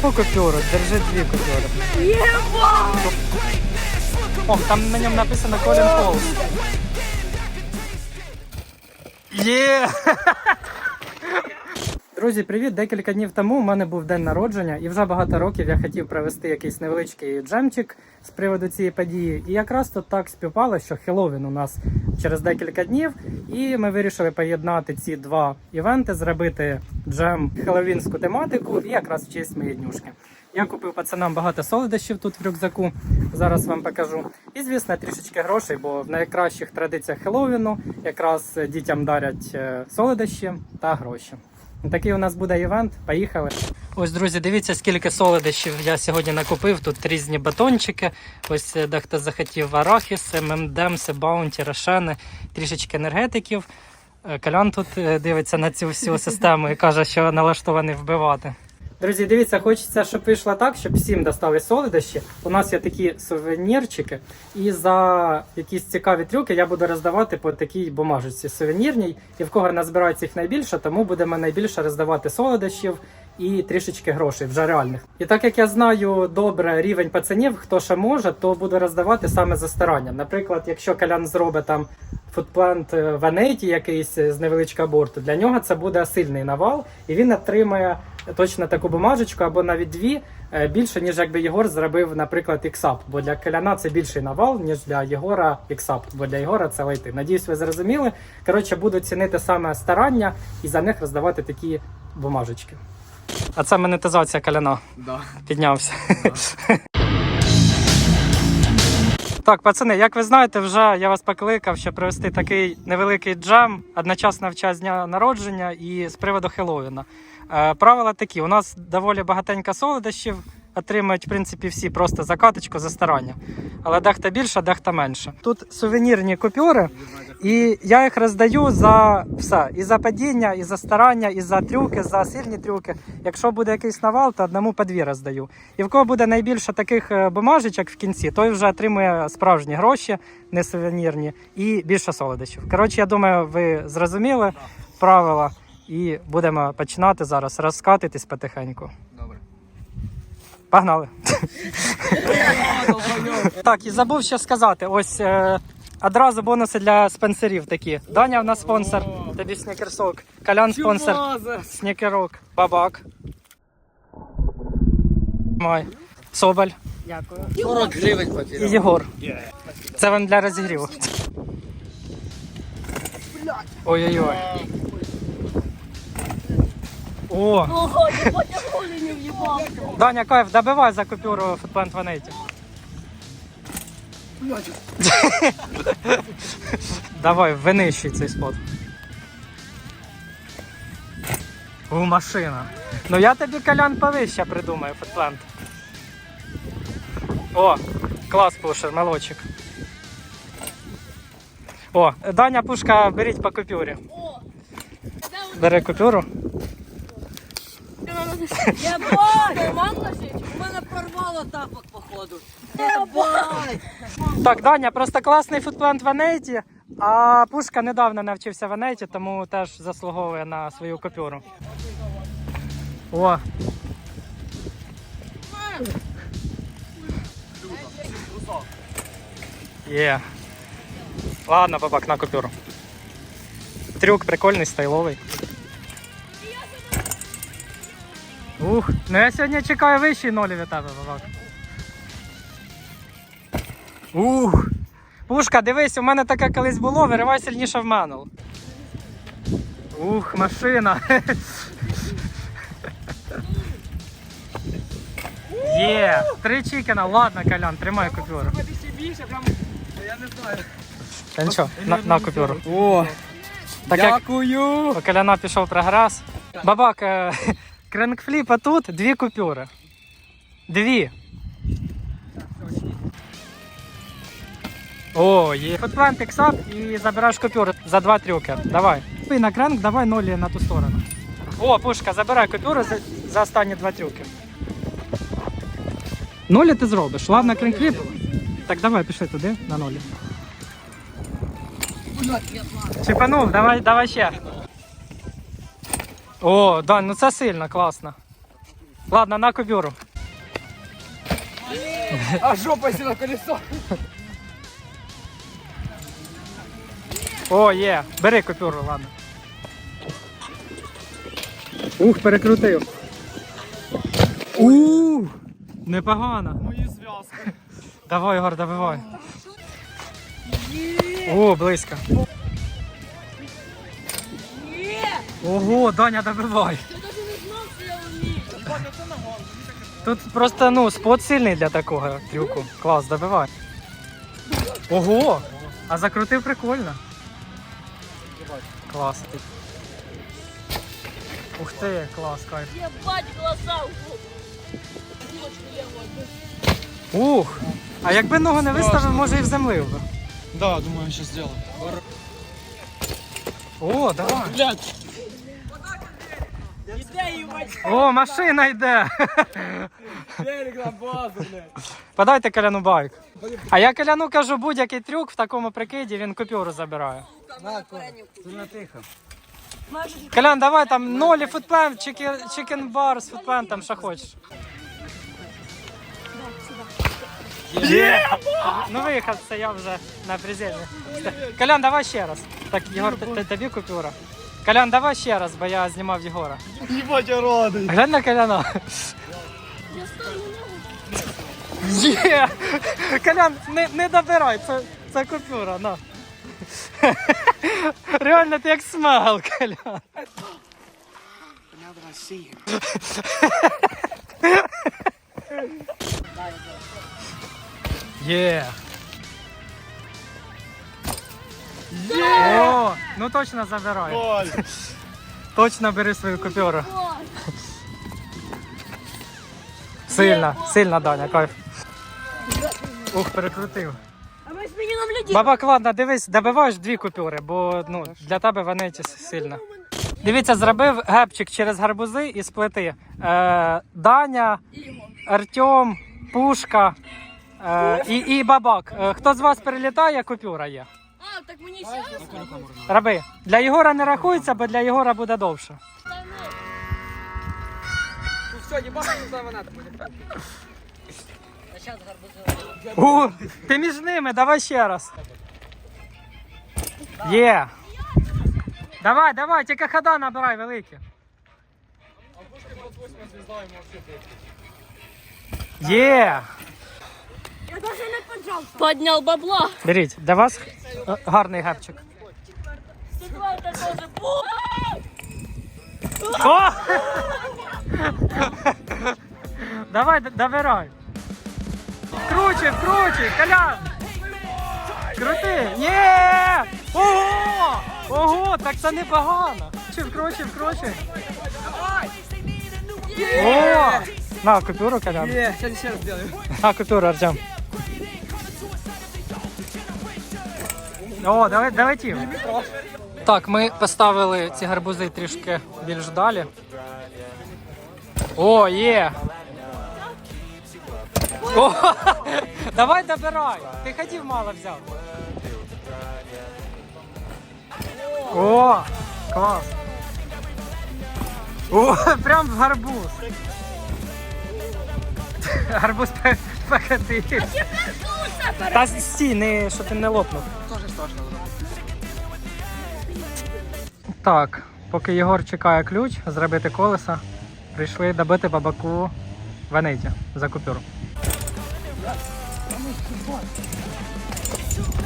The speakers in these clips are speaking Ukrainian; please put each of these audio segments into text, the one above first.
По купюру, держи дві купюри. О, там на ньому написано Колін Холл. Є! Друзі, привіт! Декілька днів тому у мене був день народження, і вже багато років я хотів провести якийсь невеличкий джемчик з приводу цієї події. І якраз тут так співпало, що Хеллоуін у нас через декілька днів, і ми вирішили поєднати ці два івенти, зробити джем хеллоуінську тематику і якраз в честь моєї днюшки. Я купив пацанам багато солодощів тут в рюкзаку. Зараз вам покажу. І звісно, трішечки грошей, бо в найкращих традиціях Хеллоуіну якраз дітям дарять е, солодощі та гроші. Такий у нас буде івент. Поїхали. Ось, друзі, дивіться, скільки солодощів я сьогодні накупив. Тут різні батончики. Ось е, дехто захотів арахіси, мемдемси, баунті, рошени, трішечки енергетиків. Е, Колян тут е, дивиться на цю всю систему і каже, що налаштований вбивати. Друзі, дивіться, хочеться, щоб вийшло так, щоб всім достали солодощі. У нас є такі сувенірчики, і за якісь цікаві трюки я буду роздавати по такій бумажечці сувенірній. І в кого назбирається їх найбільше, тому будемо найбільше роздавати солодощів і трішечки грошей, вже реальних. І так як я знаю добре рівень пацанів, хто ще може, то буду роздавати саме за старанням. Наприклад, якщо Колян зробить там фудплент в Анеті якийсь з невеличкого борту, для нього це буде сильний навал, і він отримає точно таку бумажечку або навіть дві е, більше, ніж якби Єгор зробив, наприклад, іксап. Бо для Коляна це більший навал, ніж для Єгора іксап. Бо для Єгора це лайти. Надіюсь, ви зрозуміли. Коротше, буду цінити саме старання і за них роздавати такі бумажечки. А це монетизація каляна. Да. Піднявся. Так, пацани, як ви знаєте, вже я вас покликав, щоб провести такий невеликий джем одночасно в час дня народження і з приводу Хеллоуіна. Е, правила такі: у нас доволі багатенько солодощів, отримують в принципі всі просто за каточку, за старання. Але дехто більше, дехто менше. Тут сувенірні купюри, і я їх роздаю за все: і за падіння, і за старання, і за трюки, за сильні трюки. Якщо буде якийсь навал, то одному по дві роздаю. І в кого буде найбільше таких е, бумажечок в кінці, той вже отримує справжні гроші, не сувенірні, і більше солодощів. Коротше, я думаю, ви зрозуміли правила. І будемо починати зараз розкатитись потихеньку. Погнали. так, і забув ще сказати: ось е, одразу бонуси для спонсорів такі. Даня в нас спонсор, тобі снікерсок. Колян спонсор, снікерок, бабак. Май. Соболь 40 гривень і. Єгор. Це вам для розігріву. Ой-ой-ой. О, Ого, я. Даня, кайф, добивай за купюру футплент ванеті. Давай, винищуй цей спот. У машина. Ну я тобі колян повище придумаю, футплент. О, клас пушер, молодчик. О, Даня пушка, беріть по купюрі. О, Бери купюру. Я бачу, ман лежить, у мене порвало тапок, походу. Я бачу. Так, Даня, просто класний футплент в Анейті, а Пушка недавно навчився в Анейті, тому теж заслуговує на свою купюру. О. Є. Ладно, бабак, на купюру. Трюк прикольний, стайловий. Ух, ну я сьогодні чекаю вищий нолі від тебе, бабак. Ух! Пушка, дивись, у мене таке колись було, виривай сильніше в мене. Ух, машина. Є, три чікена, ладно, Колян, тримай купюру. Я не знаю. Та нічого, на, на купюру. О, Так як дякую. у Коляна пішов прогрес. Бабак, е, кренкфліпа тут, дві купюри. Дві. О, є. Футплент іксап і забираєш купюру за два трюки. Давай. Ти на кренк, давай нолі на ту сторону. О, пушка, забирай купюру за, за останні два трюки. Нолі ти зробиш. Ладно, кренкфліп. Так, давай, пішли туди, на нолі. Чіпанув, давай, давай ще. О, Дань, ну це сильно, класно. Ладно, на купюру. А жопа сіла колесо. О, є. Бери купюру, ладно. Ух, перекрутив. Ух, непогано. Мої зв'язки. Давай, Ігор, добивай. О, близько. Ого, Даня, добивай. Я навіть не знав, що я вмію. Ебать, оце нагон. Тут просто ну, спот сильний для такого трюку. Клас, добивай. Ого! А закрутив прикольно. Клас. ти. Ух ти, клас, кайф. Єбать глаза. Ух! А якби ногу не виставив, може і вземлив би. Да, думаю, сейчас сделаю. О, давай. Блядь. О, машина йде. Берег на базу, блядь. Подайте Коляну байк. А я Коляну кажу, будь-який трюк в такому прикиді, він купюру забирає. Сильно тихо. Колян, давай там нолі футплен, чикен бар з футплен, там що хочеш. Є! Ну виїхав, це я вже на приземі. Колян, давай ще раз. Так, Єгор, т- тобі купюра. Колян, давай ще раз, бо я знімав Єгора. Ебать, я. Глянь на Коляна. Є! Колян, не, не добирай, це, це купюра, на. Реально ти як смагал, Колян. Є! О, ну точно забирай. Ой. Точно бери свою купюру. Сильно, сильно, Даня, кайф. Ух, перекрутив. А ми людей. Бабак, ладно, дивись, добиваєш дві купюри, бо ну, для тебе вони сильно. Дивіться, зробив гепчик через гарбузи і сплити. Е, Даня, Артем, Пушка е, і, і бабак. Е, хто з вас перелітає, купюра є. А, так мені ще раз? Раби. Для Єгора не рахується, бо для Єгора буде довше. Ну все, не бахай, не вона буде. У, ти між ними, давай ще раз. Є. Давай, давай, тільки хода набирай великі. Є. Я навіть не поджав. Подняв бабла. Беріть, для вас е, гарний гепчик. О! Давай, д- добирай. Круче, круче, колян. Крути. Є! Ого! Ого, так це непогано. Чи вкруче, вкруче. О! На, купюру, колян. Не, сейчас раз сделаю. На, купюру, Артем. О, давай, давай ті. Так, ми поставили ці гарбузи трішки більш далі. О, є! О, давай добирай! Ти хотів мало взяв. О, клас! О, прям в гарбуз. Гарбуз покатив. Та стій, не, що ти не лопнув. Так, поки Єгор чекає ключ, зробити колеса, прийшли добити бабаку ваниті за купюру.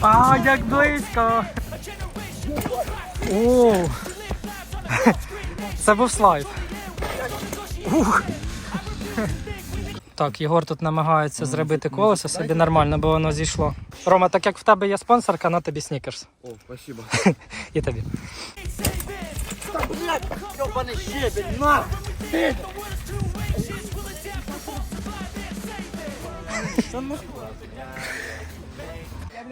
А, як близько! О! Це був слайд. Ух. Так, Єгор тут намагається зробити колесо собі нормально, бо воно зійшло. Рома, так як в тебе є спонсорка, на тобі снікерс. О, спасибо. І тобі. Ёбаный щебень, на!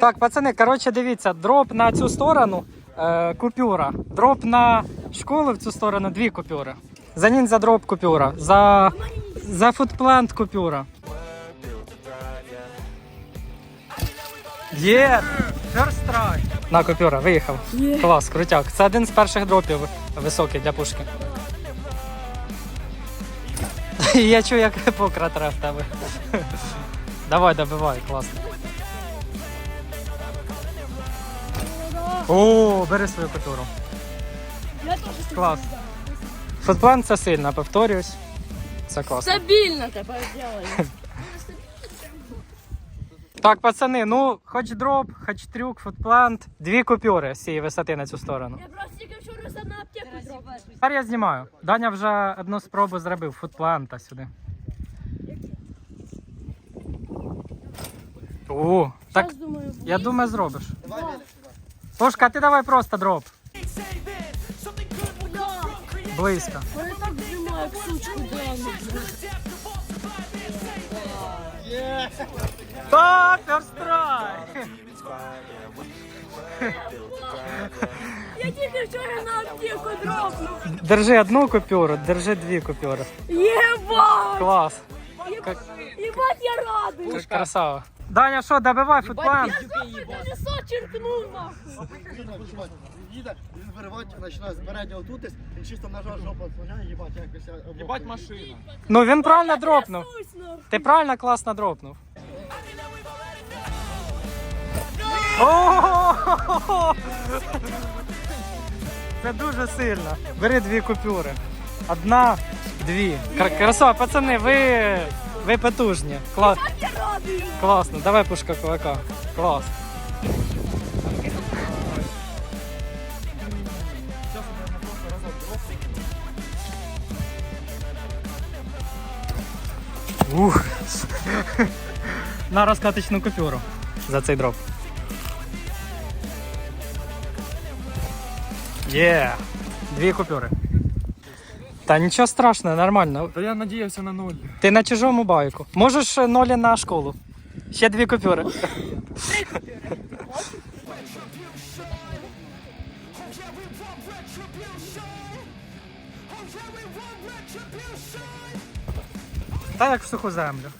Так, пацани, коротше, дивіться, дроп на цю сторону е, купюра. Дроп на школу в цю сторону дві купюри. За ніндзя дроп купюра. За, за фудплант купюра. Є! First try. На купюра, виїхав. Клас, крутяк. Це один з перших дропів високий для пушки. Я чую, як покра тре в тебе. Давай, добивай, класно. О, бери свою купюру. Клас. Футплан це сильно, повторюсь. Це класно. стабільно тепер зробили. Так, пацани, ну, хоч дроп, хоч трюк, футплант. Дві купюри з цієї висоти на цю сторону. Я просто тільки вчора за на аптеку зробив. Тепер я знімаю. Даня вже одну спробу зробив футпланта сюди. О, так думаю, я думаю, зробиш. Пушка, ти давай просто дроп. Близько. Вони так зжимає, як сучку драну. Та, перстрай! Я тільки вчора на аптеку дропнув. Держи одну купюру, держи дві купюри. Єбать! Клас. Єбать, я радий. Как красава. Даня, що, добивай? Слухай, колесо черкнув нахуй. Їде, він виривати, починає з переднього тутись, він чисто нажав жопу, отслоняє, їбать, якось я облокотив. Ебать машина. Ну він правильно дропнув. Трясусь, нахуй. Ти правильно класно дропнув. О! Це дуже сильно. Бери дві купюри. Одна, дві. Кр- Красава, пацани, ви, ви потужні. Кла- Я радий. Класно, давай пушка кулака. Клас. Ух. На розкаточну купюру за цей дроп. Є. Дві купюри. Та нічого страшного, нормально. Та я надіявся на нуль. Ти на чужому байку. Можеш е, нолі на школу. Ще дві купюри. Та як в суху землю.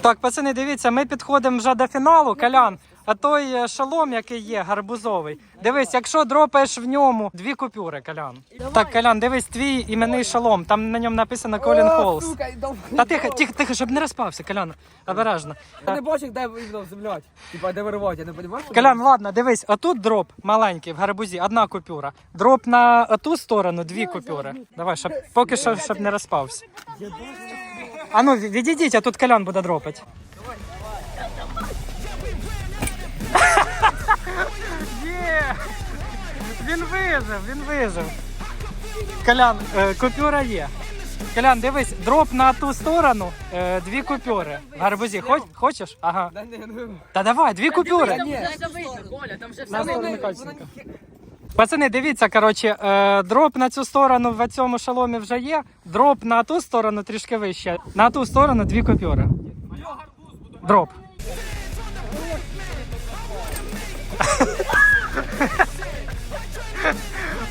Так, пацани, дивіться, ми підходимо вже до фіналу. Колян, а той е, шолом, який є, гарбузовий. Дивись, якщо дропаєш в ньому дві купюри, Колян. Так, Колян, дивись, твій іменний шолом. Там на ньому написано Колін Холс. Та тихо, тихо, тихо, щоб не розпався, Колян. Обережно. Я не бачу, де землять. Типа, де виривати, я не розумію. Колян, ладно, дивись, отут дроп маленький в гарбузі, одна купюра. Дроп на ту сторону, дві купюри. Давай, щоб поки що щоб не розпався. А ну, відійдіть, а тут Колян буде дропати. Він вижив, він вижив. Колян, е, купюра є. Колян, дивись, дроп на ту сторону, е, дві купюри. В гарбузі, Хоч, хочеш? Ага. Та ну. Давай, дві купюри. На сторону качника. Пацани, дивіться, коротше, е, дроп на цю сторону в цьому шаломі вже є. Дроп на ту сторону трішки вище. На ту сторону дві купюри. Дроп.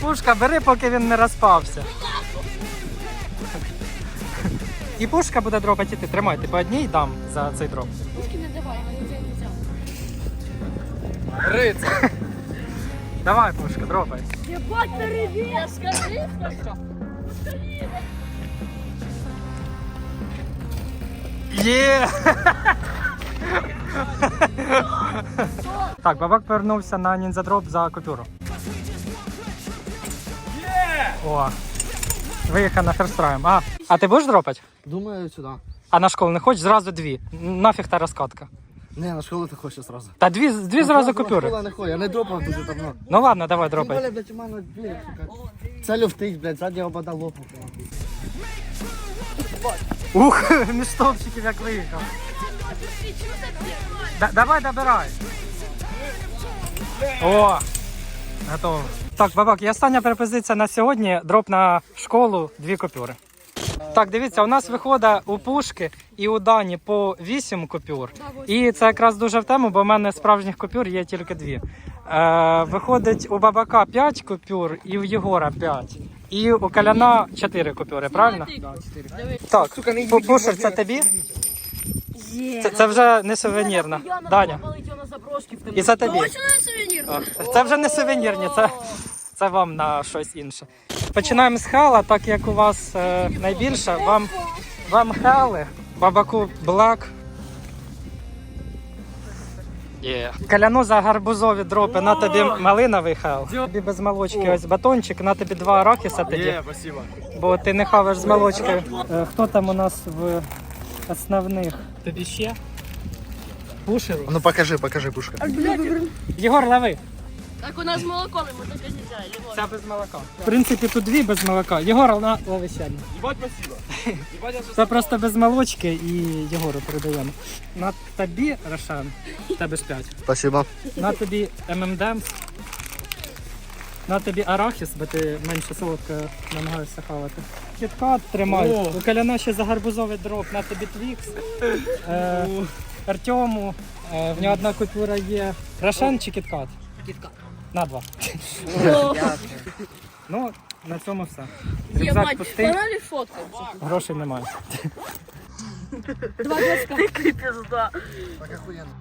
Пушка, бери, поки він не розпався. І пушка буде дропати і ти. Тримай, ти по одній дам за цей дроп. Пушки не давай, мені це не взяв. Рицар. Давай, пушка, дропай. Єбать, привіт! Скажи? Є! так, бабак повернувся на ніндзядроп за купюру. О! Виїхав на ферстрайм. А, а ти будеш дропати? Думаю, сюди. А на школу не хочеш? Зразу дві. Нафіг та розкатка. Не, на школу ти хочеш зразу. Та дві, дві зразу купюри. Школа не ходить, я не дропав дуже давно. Ну ладно, давай дропай. Тим блядь, у мене, блядь, це люфтить, блядь, задня обода лопнув. Ух, між стовпчиків як виїхав. Да- давай добирай. О! Готово. Так, бабак, і остання пропозиція на сьогодні. Дроп на школу, дві купюри. Так, дивіться, у нас виходить у пушки і у Дані по 8 купюр. І це якраз дуже в тему, бо в мене справжніх купюр є тільки дві. Е, виходить у бабака 5 купюр і у Єгора 5. І у Каляна 4 купюри, правильно? Так, Пу- пушер, це тобі? Це, це вже не сувенірна. Даня. І це тобі. Це вже не сувенірні, це, це вам на щось інше. Починаємо з хала, так як у вас е, найбільше, вам, вам хали, бабаку блак. Є. Каляну за гарбузові дропи, на тобі малиновий хал. Тобі без молочки ось батончик, на тобі два арахіса тоді. спасибо. Бо ти не хаваєш з молочкою. Е, Хто там у нас в основних? Тобі ще? Пушеру. Ну покажи, покажи, пушка. Єгор, лови. Так у нас молоко, мы так и нельзя. Левон. Ця без молока. В принципі, тут дві без молока. Єгор, на лови. Ебать, спасибо. Ебать, я Це просто без молочки і Єгору передаємо. На тобі, Рошан, тебе ж п'ять. Спасибо. На тобі ММД. На тобі арахіс, бо ти менше солодко намагаєшся хавати. Кіткат тримай. О. У Каляна ще за гарбузовий дроп, на тобі твікс. Е, Артему, е, в нього одна купюра є. Рошан чи кіткат? Кітка. На два. Ну, на цьому все. Рюкзак пустий, пора ли фоткаться? грошей немає. Два. Ты пизда. Так охуєнно.